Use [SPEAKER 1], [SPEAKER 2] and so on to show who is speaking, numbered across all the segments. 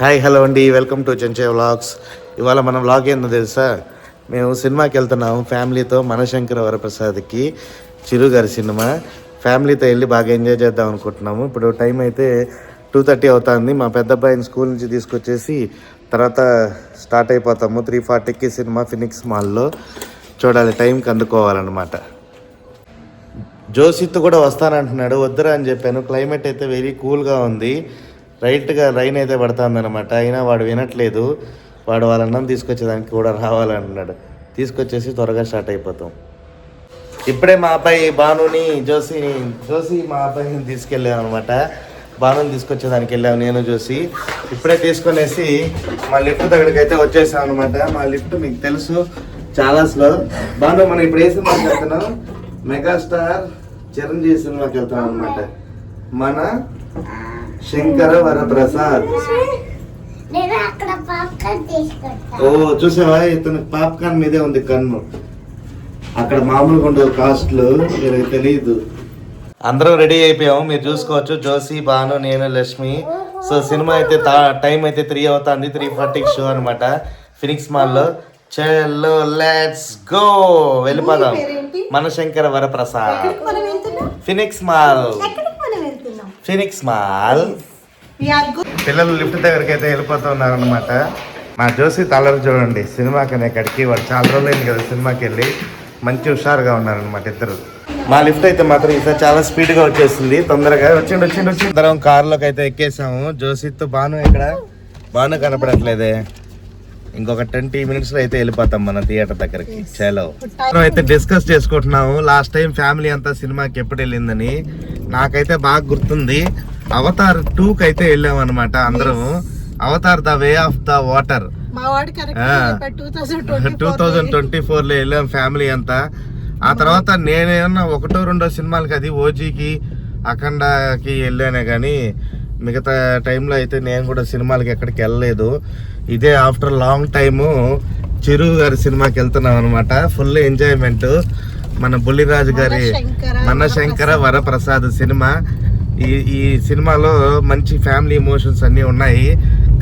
[SPEAKER 1] Hi hello అండి. Welcome to Chenche vlogs ఇవాళ మన వ్లాగ్ ఏందో తెలుసా? మేము సినిమాకి వెళ్తున్నాము ఫ్యామిలీతో మనశంకర వరప్రసాద్కి. చిరు గారి సినిమా. ఫ్యామిలీతో వెళ్ళి బాగా ఎంజాయ్ చేద్దాం అనుకుంటున్నాము. ఇప్పుడు టైం అయితే టూ థర్టీ అవుతుంది. మా పెద్ద అబ్బాయిని స్కూల్ నుంచి తీసుకొచ్చేసి తర్వాత స్టార్ట్ అయిపోతాము. త్రీ ఫార్టీకి సినిమా ఫినిక్స్ మాల్లో చూడాలి టైంకి అందుకోవాలన్నమాట. జోసిత్ కూడా వస్తానంటున్నాడు. వద్దురా అని చెప్పాను. క్లైమేట్ అయితే వెరీ కూల్గా ఉంది. రైట్గా రైన్ అయితే పడుతుందనమాట అయినా వాడు వినట్లేదు. వాడు వాళ్ళ అన్నం తీసుకొచ్చేదానికి కూడా రావాలన్నాడు. తీసుకొచ్చేసి త్వరగా స్టార్ట్ అయిపోతాం. ఇప్పుడే మా అబ్బాయి భానుని జోసిని జోసి మా అబ్బాయిని తీసుకెళ్ళాం అనమాట భానుని తీసుకొచ్చేదానికి వెళ్ళాము నేను జోసి. ఇప్పుడే తీసుకొనేసి మా లిఫ్ట్ దగ్గరికి అయితే వచ్చేసాం అనమాట మా లిఫ్ట్ మీకు తెలుసు చాలా స్లో. భాను మనం ఇప్పుడు ఏ సినిమాకి వెళ్తున్నాం? మెగాస్టార్ చిరంజీవి సినిమాకి వెళ్తున్నాం అనమాట మన శంకర వరప్రసాద్. ఓ చూసావా? ఇతను పాప్కార్న్ మీదే ఉంది కన్ను. అక్కడ మామూలుగా ఉండవు కాస్ట్లు మీకు తెలియదు అందరం రెడీ అయిపోయాము. మీరు చూసుకోవచ్చు. జోసి బాను నేను లక్ష్మి. సో సినిమా అయితే టైం అయితే త్రీ అవుతుంది. త్రీ ఫార్టీకి షో అనమాట ఫినిక్స్ మాల్లో చలో లెట్స్ గో వెళ్ళిపోదాం. Manashankara Varaprasad. Phoenix mall Phoenix mall. పిల్లలు లిఫ్ట్ దగ్గరికి అయితే వెళ్ళిపోతున్నారు అనమాట మా జోసి తలరు చూడండి సినిమాకి ఎక్కడికి వాడు చాలా రోజులు అయింది కదా సినిమాకి వెళ్ళి మంచి హుషారుగా ఉన్నారనమాట ఇద్దరు. మా లిఫ్ట్ అయితే మాత్రం ఈసారి చాలా స్పీడ్గా వచ్చేసింది తొందరగా. వచ్చిండు వచ్చిండు వచ్చి ఇద్దరం కారులోకి అయితే ఎక్కేసాము. జోసిత్ బాను ఇక్కడ. బాను కనపడట్లేదే. ఇంకొక ట్వంటీ మినిట్స్లో అయితే వెళ్ళిపోతాం మన థియేటర్ దగ్గరికి. చలో. మనం అయితే డిస్కస్ చేసుకుంటున్నాము. లాస్ట్ టైం ఫ్యామిలీ అంతా సినిమాకి ఎప్పుడు వెళ్ళిందని. నాకైతే బాగా గుర్తుంది. అవతార్ టూ కి అయితే వెళ్ళాం అనమాట అందరం Avatar the way of the water.
[SPEAKER 2] Two
[SPEAKER 1] thousand twenty ఫోర్లో వెళ్ళాం ఫ్యామిలీ అంతా. ఆ తర్వాత నేనేమన్నా ఒకటో రెండో సినిమాలకి అది ఓజీకి అఖండకి వెళ్ళానే కానీ మిగతా టైంలో అయితే నేను కూడా సినిమాలకి ఎక్కడికి వెళ్ళలేదు. ఇదే ఆఫ్టర్ లాంగ్ టైము చిరు గారి సినిమాకి వెళ్తున్నాం అనమాట ఫుల్ ఎంజాయ్మెంట్. మన బుల్లిరాజు గారి
[SPEAKER 2] మనశంకర
[SPEAKER 1] మన శంకర వరప్రసాద్ సినిమా. ఈ ఈ సినిమాలో మంచి ఫ్యామిలీ ఎమోషన్స్ అన్నీ ఉన్నాయి.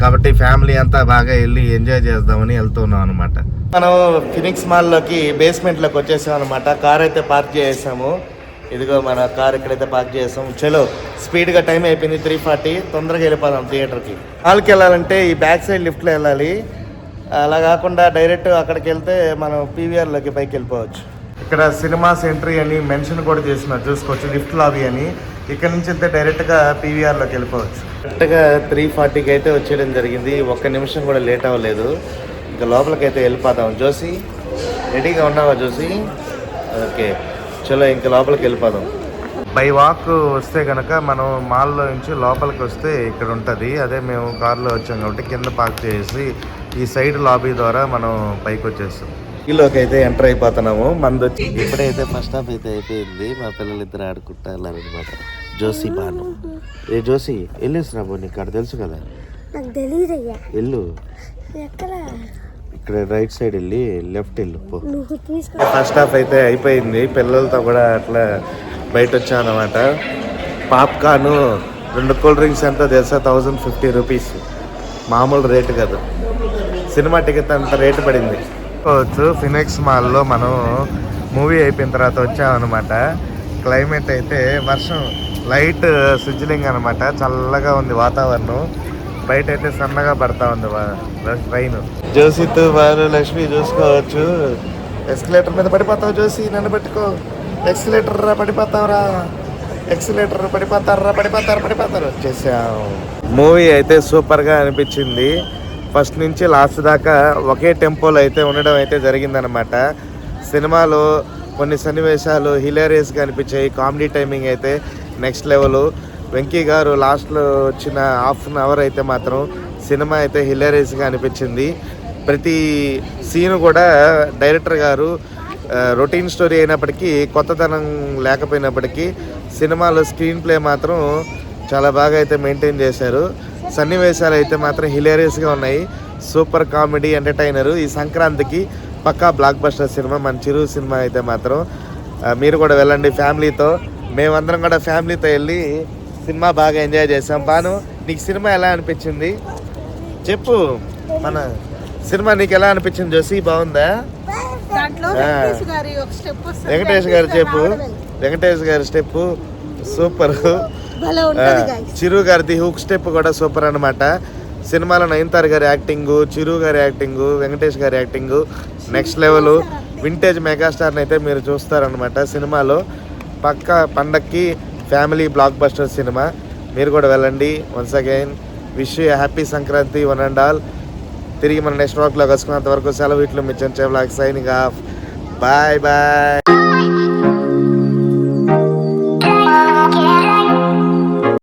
[SPEAKER 1] కాబట్టి ఫ్యామిలీ అంతా బాగా వెళ్ళి ఎంజాయ్ చేద్దామని వెళ్తున్నాం అనమాట మనం ఫినిక్స్ మాల్లోకి బేస్మెంట్లోకి వచ్చేసాం అనమాట కార్ అయితే పార్క్ చేసాము ఇదిగో మన కార్ ఇక్కడైతే పార్క్ చేసాం. చలో స్పీడ్గా టైం అయిపోయింది త్రీ ఫార్టీ తొందరగా వెళ్ళిపోదాం థియేటర్కి హాల్కి వెళ్ళాలంటే ఈ బ్యాక్ సైడ్ లిఫ్ట్లో వెళ్ళాలి. అలా కాకుండా డైరెక్ట్ అక్కడికి వెళ్తే మనం పీవీఆర్లోకి పైకి వెళ్ళిపోవచ్చు. ఇక్కడ సినిమాస్ ఎంట్రీ అని మెన్షన్ కూడా చేసినారు చూసుకోవచ్చు లిఫ్ట్ లాబీ అని. ఇక్కడ నుంచి వెళ్తే డైరెక్ట్గా పీవీఆర్లోకి వెళ్ళిపోవచ్చు. కరెక్ట్గా త్రీ ఫార్టీకి అయితే వచ్చేయడం జరిగింది. ఒక్క నిమిషం కూడా లేట్ అవ్వలేదు. ఇంకా లోపలికి అయితే వెళ్ళిపోదాం. జోసి రెడీగా ఉన్నావా జోసి ఓకే చలో ఇంకా లోపలికి వెళ్ళిపోదాం. బై వాక్ వస్తే కనుక మనం మాల్లో నుంచి లోపలికి వస్తే ఇక్కడ ఉంటుంది. అదే మేము కార్లో వచ్చాం కాబట్టి కింద పార్క్ చేసి ఈ సైడ్ లాబీ ద్వారా మనం పైకి వచ్చేస్తాం. ఈలోకి అయితే ఎంటర్ అయిపోతున్నాము. మంది వచ్చి ఇప్పుడైతే ఫస్ట్ హాఫ్ అయితే అయిపోయింది. మా పిల్లలు ఇద్దరు ఆడుకుంటారనమాట జోసి బాను. ఏ జోసి వెళ్ళేసినా బో నీకు? అక్కడ తెలుసు కదా?
[SPEAKER 3] నాకు
[SPEAKER 1] ఇక్కడ రైట్ సైడ్ వెళ్ళి లెఫ్ట్ వెళ్ళు పో.
[SPEAKER 3] నువ్వు తీసుకో.
[SPEAKER 1] ఫస్ట్ హాఫ్ అయితే అయిపోయింది. పిల్లలతో కూడా అట్లా బయట వచ్చానమాట. పాప్కార్న్ రెండు కూల్ డ్రింక్స్ ఎంత తెలుసా? థౌజండ్ ఫిఫ్టీ రూపీస్ మామూలు రేటు కాదు. సినిమా టికెట్ అంత రేటు పడింది. వచ్చు ఫినిక్స్ మాల్లో మనం మూవీ అయిపోయిన తర్వాత వచ్చామన్నమాట. క్లైమేట్ అయితే వర్షం లైట్ సిజ్లింగ్ అనమాట చల్లగా ఉంది వాతావరణం. బయట అయితే సన్నగా పడతా ఉంది ట్రైన్ జోసిత్ వారు లక్ష్మి చూసుకోవచ్చు. ఎస్కలేటర్ మీద పడిపోతావు జోసి నన్ను పెట్టుకో. ఎక్సిలేటర్ రా పడిపోతావురా ఎక్సిలేటర్ పడిపోతారా పడిపోతారు పడిపోతారు. వచ్చేసాం మూవీ అయితే సూపర్గా అనిపించింది. ఫస్ట్ నుంచి లాస్ట్ దాకా ఒకే టెంపోలో అయితే ఉండడం అయితే జరిగిందనమాట సినిమాలో కొన్ని సన్నివేశాలు హిలేరియస్గా అనిపించాయి. కామెడీ టైమింగ్ అయితే నెక్స్ట్ లెవెల్ వెంకీ గారు లాస్ట్లో వచ్చిన హాఫ్ అన్ అవర్ అయితే మాత్రం సినిమా అయితే హిలేరియస్గా అనిపించింది. ప్రతి సీను కూడా డైరెక్టర్ గారు రొటీన్ స్టోరీ అయినప్పటికీ కొత్తతనం లేకపోయినప్పటికీ సినిమాలో స్క్రీన్ ప్లే మాత్రం చాలా బాగా అయితే మెయింటైన్ చేశారు. సన్నివేశాలు అయితే మాత్రం హిలేరియస్గా ఉన్నాయి. Super comedy entertainer. ఈ సంక్రాంతికి పక్కా బ్లాక్ బస్టర్ సినిమా మన చిరు సినిమా అయితే మాత్రం. మీరు కూడా వెళ్ళండి ఫ్యామిలీతో. మేమందరం కూడా ఫ్యామిలీతో వెళ్ళి సినిమా బాగా ఎంజాయ్ చేసాం బాను నీకు సినిమా ఎలా అనిపించింది? చెప్పు. మన సినిమా నీకు ఎలా అనిపించింది జోసి బాగుందా.
[SPEAKER 2] వెంకటేష్ గారి
[SPEAKER 1] చెప్పు. వెంకటేష్ గారి స్టెప్ సూపర్. చిరు గారిది హుక్ స్టెప్ కూడా సూపర్ అన్నమాట. సినిమాలో నయనతార గారి యాక్టింగ్ చిరు గారి యాక్టింగ్ వెంకటేష్ గారి యాక్టింగ్ నెక్స్ట్ లెవెల్ వింటేజ్ మెగాస్టార్ని అయితే మీరు చూస్తారనమాట సినిమాలో. పక్క పండక్కి ఫ్యామిలీ బ్లాక్ బస్టర్ సినిమా. మీరు కూడా వెళ్ళండి. Once again wish you happy Sankranti one and all తిరిగి మన నెక్స్ట్ వాక్లో కలుసుకున్నంత వరకు సెలవు ఇట్లు మీ Chenche signing off. Bye bye